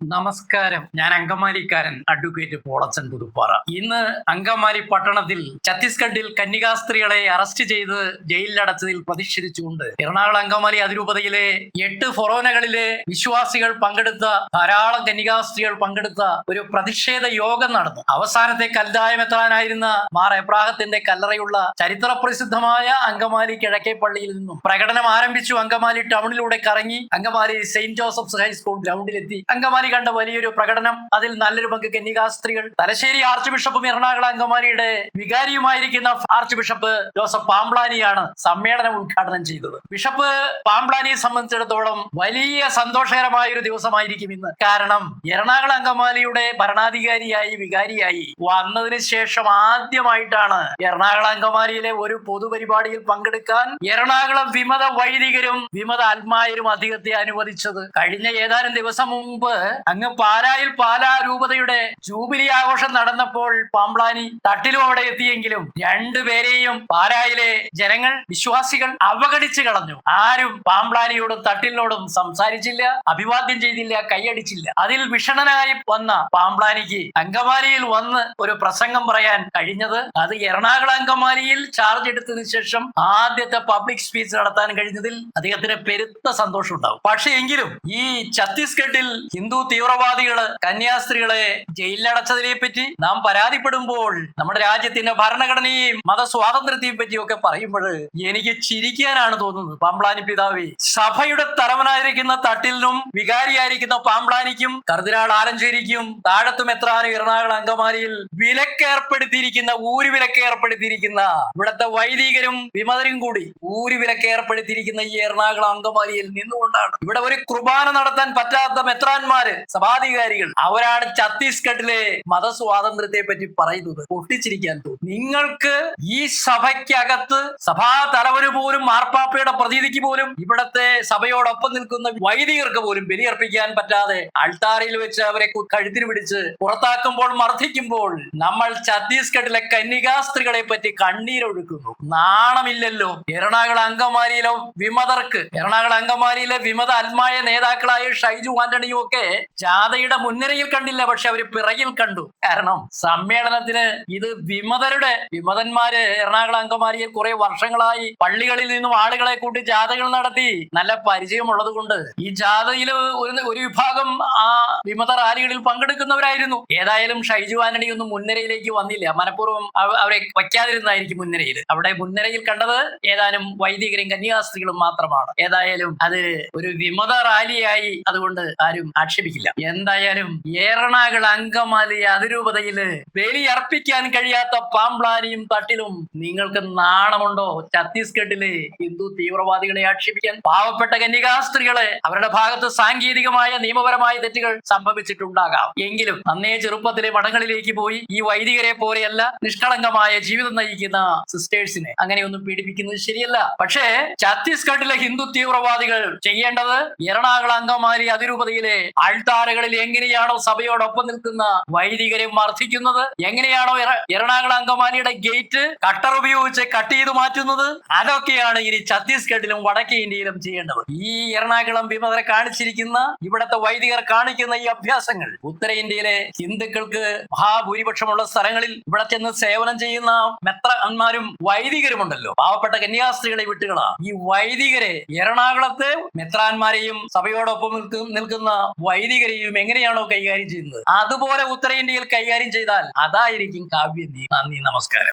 നമസ്കാരം. ഞാൻ അങ്കമാലിക്കാരൻ അഡ്വക്കേറ്റ് പോളച്ചൻ പുതുപ്പാറ. ഇന്ന് അങ്കമാലി പട്ടണത്തിൽ ഛത്തീസ്ഗഡിൽ കന്യകാസ്ത്രീകളെ അറസ്റ്റ് ചെയ്ത് ജയിലിലടച്ചതിൽ പ്രതിഷേധിച്ചുകൊണ്ട് എറണാകുളം അങ്കമാലി അതിരൂപതയിലെ എട്ട് ഫൊറോനകളിലെ വിശ്വാസികൾ പങ്കെടുത്ത ധാരാളം കന്യകാസ്ത്രീകൾ പങ്കെടുത്ത ഒരു പ്രതിഷേധ യോഗം നടന്നു. അവസാനത്തെ കൽദായമെത്താനായിരുന്ന മാർ എബ്രാഹത്തിന്റെ കല്ലറയുള്ള ചരിത്ര പ്രസിദ്ധമായ അങ്കമാലി കിഴക്കേ പള്ളിയിൽ നിന്നും പ്രകടനം ആരംഭിച്ചു. അങ്കമാലി ടൗണിലൂടെ കറങ്ങി Angamaly Saint Joseph's high school ഗ്രൗണ്ടിലെത്തി. Angamaly കണ്ട വലിയൊരു പ്രകടനം. അതിൽ നല്ലൊരു പങ്ക് കന്യകാസ്ത്രീകൾ തലശ്ശേരി ആർച്ച് ബിഷപ്പും എറണാകുളം അങ്കമാലിയുടെ വികാരിയുമായിരിക്കുന്ന ആർച്ച് ബിഷപ്പ് ജോസഫ് പാംബ്ലാനിയാണ് സമ്മേളനം ഉദ്ഘാടനം ചെയ്തത്. ബിഷപ്പ് പാംബ്ലാനിയെ സംബന്ധിച്ചിടത്തോളം വലിയ സന്തോഷകരമായ ഒരു ദിവസമായിരിക്കും ഇന്ന്. കാരണം എറണാകുളം അങ്കമാലിയുടെ ഭരണാധികാരിയായി വികാരിയായി വന്നതിന് ശേഷം ആദ്യമായിട്ടാണ് എറണാകുളം അങ്കമാലിയിലെ ഒരു പൊതുപരിപാടിയിൽ പങ്കെടുക്കാൻ എറണാകുളം വിമത വൈദികരും വിമത ആത്മായരും അദ്ദേഹത്തെ അനുവദിച്ചത്. കഴിഞ്ഞ ഏതാനും ദിവസം മുമ്പ് അങ്ങ് പാലായിൽ പാലാ രൂപതയുടെ ജൂബിലി ആഘോഷം നടന്നപ്പോൾ പാമ്പ്ലാനി തട്ടിലും അവിടെ എത്തിയെങ്കിലും രണ്ടുപേരെയും പാലായിലെ ജനങ്ങൾ വിശ്വാസികൾ അവഗണിച്ചു കളഞ്ഞു. ആരും പാമ്പ്ലാനിയോടും തട്ടിലിനോടും സംസാരിച്ചില്ല അഭിവാദ്യം ചെയ്തില്ല കൈയടിച്ചില്ല. അതിൽ വിഷണനായി വന്ന പാമ്പ്ലാനിക്ക് അങ്കമാലിയിൽ വന്ന് ഒരു പ്രസംഗം പറയാൻ കഴിഞ്ഞത് അത് എറണാകുളം അങ്കമാലിയിൽ ചാർജ് എടുത്തതിനു ശേഷം ആദ്യത്തെ പബ്ലിക് സ്പീച്ച് നടത്താൻ കഴിഞ്ഞതിൽ അദ്ദേഹത്തിന് പെരുത്ത സന്തോഷം ഉണ്ടാവും പക്ഷേ എങ്കിലും ഈ ഛത്തീസ്ഗഡിൽ ഹിന്ദു തീവ്രവാദികൾ കന്യാസ്ത്രീകളെ ജയിലിലടച്ചതിനെ പറ്റി നാം പരാതിപ്പെടുമ്പോൾ നമ്മുടെ രാജ്യത്തിന്റെ ഭരണഘടനയെയും മതസ്വാതന്ത്ര്യത്തെയും പറ്റിയൊക്കെ പറയുമ്പോൾ എനിക്ക് ചിരിക്കാനാണ് തോന്നുന്നത്. പാമ്പ്ലാനി പിതാവി സഭയുടെ തലവനായിരിക്കുന്ന തട്ടിലിനും വികാരിയായിരിക്കുന്ന പാമ്പ്ലാനിക്കും കർദിനാൾ ആലഞ്ചേരിക്കും താഴത്തും എത്രാനും എറണാകുളം അങ്കമാലിയിൽ വിലക്കേർപ്പെടുത്തിയിരിക്കുന്ന ഊര് വിലക്ക് ഏർപ്പെടുത്തിയിരിക്കുന്ന ഇവിടുത്തെ വൈദികരും വിമതരും കൂടി ഊര് വിലക്ക് ഏർപ്പെടുത്തിയിരിക്കുന്ന ഈ എറണാകുളം അങ്കമാലിയിൽ നിന്നുകൊണ്ടാണ്. ഇവിടെ ഒരു കുർബാന നടത്താൻ പറ്റാത്ത മെത്രാന്മാര് സഭാധികാരികൾ അവരാണ് ഛത്തീസ്ഗഡിലെ മതസ്വാതന്ത്ര്യത്തെ പറ്റി പറയുന്നത്. പൊട്ടിച്ചിരിക്കാൻ തോന്നും. നിങ്ങൾക്ക് ഈ സഭയ്ക്കകത്ത് സഭാ തലവന് പോലും മാർപ്പാപ്പയുടെ പ്രതീതിക്ക് പോലും ഇവിടത്തെ സഭയോടൊപ്പം നിൽക്കുന്ന വൈദികർക്ക് പോലും ബലിയർപ്പിക്കാൻ പറ്റാതെ അൾത്താരയിൽ വെച്ച് അവരെ കഴുത്തിന് പിടിച്ച് പുറത്താക്കുമ്പോൾ മർദ്ദിക്കുമ്പോൾ നമ്മൾ ഛത്തീസ്ഗഡിലെ കന്യകാസ്ത്രീകളെ പറ്റി കണ്ണീരൊഴുക്കുന്നു. നാണമില്ലല്ലോ. എറണാകുളം അങ്കമാലിയിലെ വിമതർക്ക് എറണാകുളം അങ്കമാലിയിലെ വിമത ആത്മായ നേതാക്കളായ ഷൈജു ആന്റണിയും ഒക്കെ ജാഥയുടെ മുൻനിരയിൽ കണ്ടില്ല പക്ഷെ അവർ പിറകിൽ കണ്ടു. കാരണം സമ്മേളനത്തിന് ഇത് വിമതരുടെ വിമതന്മാര് എറണാകുളം അങ്കമാലിയിൽ കുറെ വർഷങ്ങളായി പള്ളികളിൽ നിന്നും ആളുകളെ കൂട്ടി ജാഥകൾ നടത്തി. നല്ല പരിചയമുള്ളത് കൊണ്ട് ഈ ജാഥയിൽ ഒരു ഒരു വിഭാഗം ആ വിമത റാലികളിൽ പങ്കെടുക്കുന്നവരായിരുന്നു. ഏതായാലും ഷൈജു ആന്റണി ഒന്നും മുൻനിരയിലേക്ക് വന്നില്ല. മനഃപൂർവം അവരെ വയ്ക്കാതിരുന്നായിരിക്കും മുൻനിരയിൽ അവിടെ മുൻനിരയിൽ കണ്ടത് ഏതാനും വൈദികരും കന്യാസ്ത്രീകളും മാത്രമാണ്. ഏതായാലും അത് ഒരു വിമത റാലിയായി അതുകൊണ്ട് ആരും ആക്ഷേപിക്കില്ല എന്തായാലും ഏറണാകുള അങ്കമാലി അതിരൂപതയിൽ ബലിയർപ്പിക്കാൻ കഴിയാത്ത പാമ്പ്ലാനിയും തട്ടിലും നിങ്ങൾക്ക് നാണമുണ്ടോ? ഛത്തീസ്ഗഡിലെ ഹിന്ദു തീവ്രവാദികളെ ആക്ഷേപിക്കാൻ പാവപ്പെട്ട കന്യകാസ്ത്രീകളെ അവരുടെ ഭാഗത്ത് സാങ്കേതികമായ നിയമപരമായ തെറ്റുകൾ സംഭവിച്ചിട്ടുണ്ടാകാം. എങ്കിലും അന്നേ ചെറുപ്പത്തിലെ മഠങ്ങളിലേക്ക് പോയി ഈ വൈദികരെ പോലെയല്ല നിഷ്കളങ്കമായ ജീവിതം നയിക്കുന്ന സിസ്റ്റേഴ്സിനെ അങ്ങനെയൊന്നും പീഡിപ്പിക്കുന്നത് ശരിയല്ല. പക്ഷേ ഛത്തീസ്ഗഡിലെ ഹിന്ദു തീവ്രവാദികൾ ചെയ്യേണ്ടത് എറണാകുളം അങ്കമാലി അതിരൂപതയിലെ അൾത്താരകളിൽ എങ്ങനെയാണോ സഭയോടൊപ്പം നിൽക്കുന്ന വൈദികരെ മർദ്ദിക്കുന്നത്? എങ്ങനെയാണോ എറണാകുളം അങ്കമാലിയുടെ ഗേറ്റ് കട്ടർ ഉപയോഗിച്ച് കട്ട് ചെയ്ത് മാറ്റുന്നത്? അതൊക്കെയാണ് ഇനി ഛത്തീസ്ഗഡിലും വടക്കേ ഇന്ത്യയിലും ചെയ്യേണ്ടത്. ഈ എറണാകുളം വിമതരെ കാണിച്ചിരിക്കുന്ന ഇവിടത്തെ വൈദികർ കാണിക്കുന്ന ഈ അഭ്യാസങ്ങൾ. ഉത്തരേന്ത്യയിലെ ഹിന്ദുക്കൾക്ക് മഹാഭൂരിപക്ഷമുള്ള സ്ഥലങ്ങളിൽ ഇവിടെ ചെന്ന് സേവനം ചെയ്യുന്ന മെത്രന്മാരും വൈദികരുമുണ്ടല്ലോ. പാവപ്പെട്ട കന്യാസ്ത്രീകളെ വിട്ടുകളാ. ഈ വൈദികരെ എറണാകുളത്ത് മെത്രാന്മാരെയും സഭയോടൊപ്പം നിൽക്കുന്ന നിൽക്കുന്ന വൈദികരെയും എങ്ങനെയാണോ കൈകാര്യം ചെയ്യുന്നത്. അതുപോലെ ഉത്തരേന്ത്യയിൽ കൈകാര്യം ചെയ്താൽ അതായിരിക്കും കാവ്യ നന്ദി നമസ്കാരം.